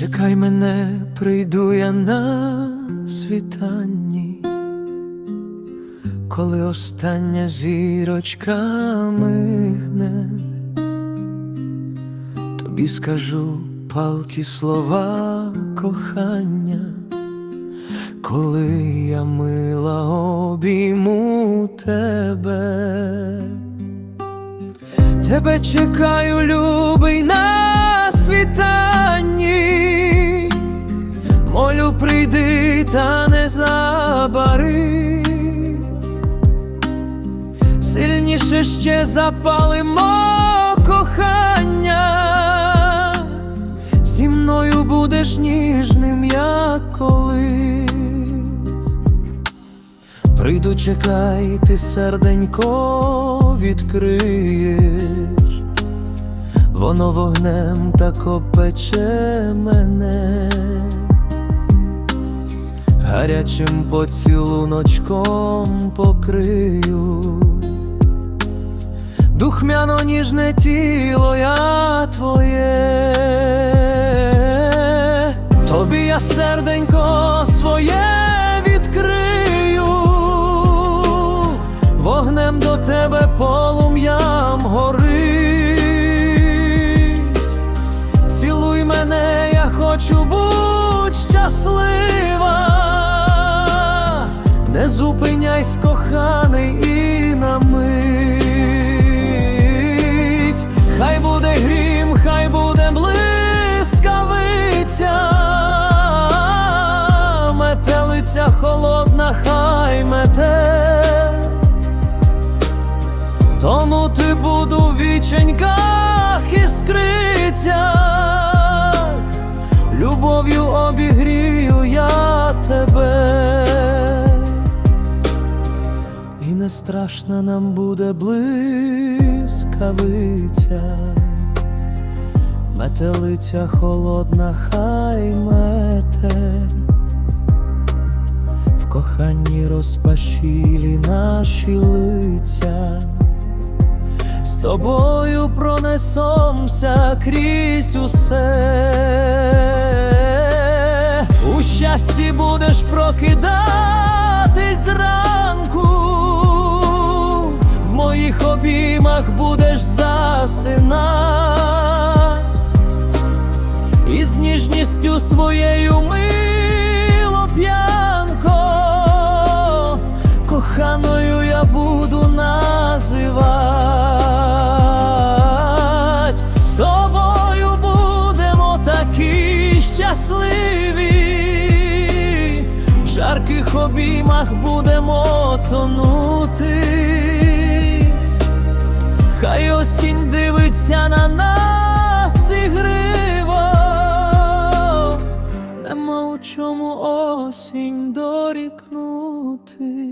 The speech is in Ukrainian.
Чекай мене, прийду я на світанні, коли остання зірочка мигне, тобі скажу палкі слова кохання, коли я мила обійму тебе. Тебе чекаю, любий, на та не забарись, сильніше ще запалимо кохання, зі мною будеш ніжним, як колись. Прийду, чекай, ти серденько відкриєш, воно вогнем так опече мене, гарячим поцілуночком покрию, духмяно ніжне тіло я твоє, тобі я серденько своє відкрию, вогнем до тебе полум'ям горить. Цілуй мене, я хочу будь щаслива, зупиняйсь, коханий, і на мить. Хай буде грім, хай буде блискавиця, метелиця холодна, хай мете. Тонути буду в страшна нам буде блискавиця, метелиця холодна, хай мете. В коханні розпашілі наші лиця, з тобою пронесомся крізь усе, у щасті будеш прокидатись і з ніжністю своєю мило п'янко, коханою я буду називать. З тобою будемо такі щасливі, в жарких обіймах будемо тонути. Хай осінь дивиться осінь дорікнути.